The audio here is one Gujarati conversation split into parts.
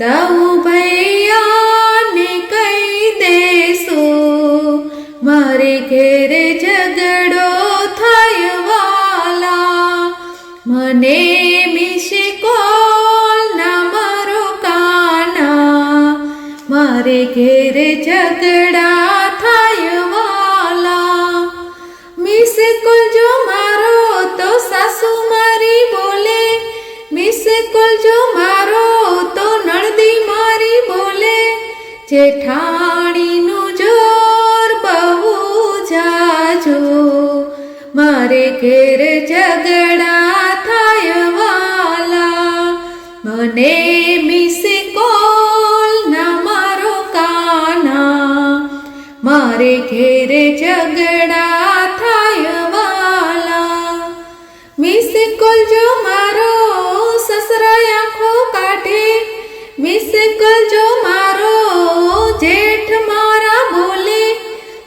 દાઉ ભૈયાને કહી દેશું, મારે ઘેર ઝઘડો થાય વાલા. મને મિશે કોલ ના મારો કાના. મારે ઘેર ઝઘડા જેઠાણીનું જોર બહુ જાજો. મારે ઘેર ઝઘડા થાય વાલા. મને મિસ કોલ ના મારો કાના. મારે ઘેર ઝઘડા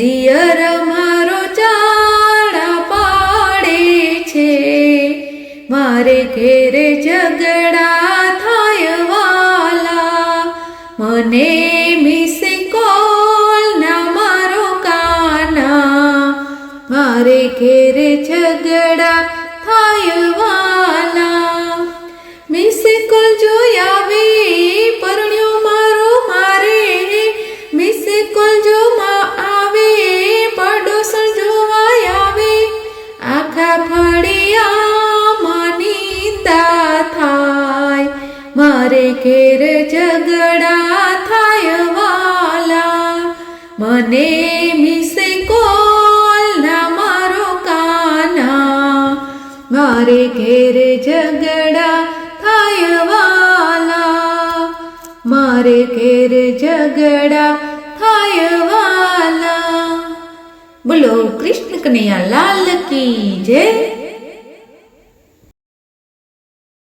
દિયર મારો ચાડા પાડે છે. મારે ઘેરે ઝઘડા થાય વાલા. મને મિસે કોલ ના મારો કાના. મારે ઘેરે ઝઘડા થાય વાલા મારે ઘેર ઝઘડા થાય વાલા. મને મિસે કોલ ના મારો કાના. મારે ઘેર ઝઘડા થાય વાલા. મારે ઘેર ઝઘડા થાય વાલા. બોલો, કૃષ્ણ કનૈયા, લાલ કી જય.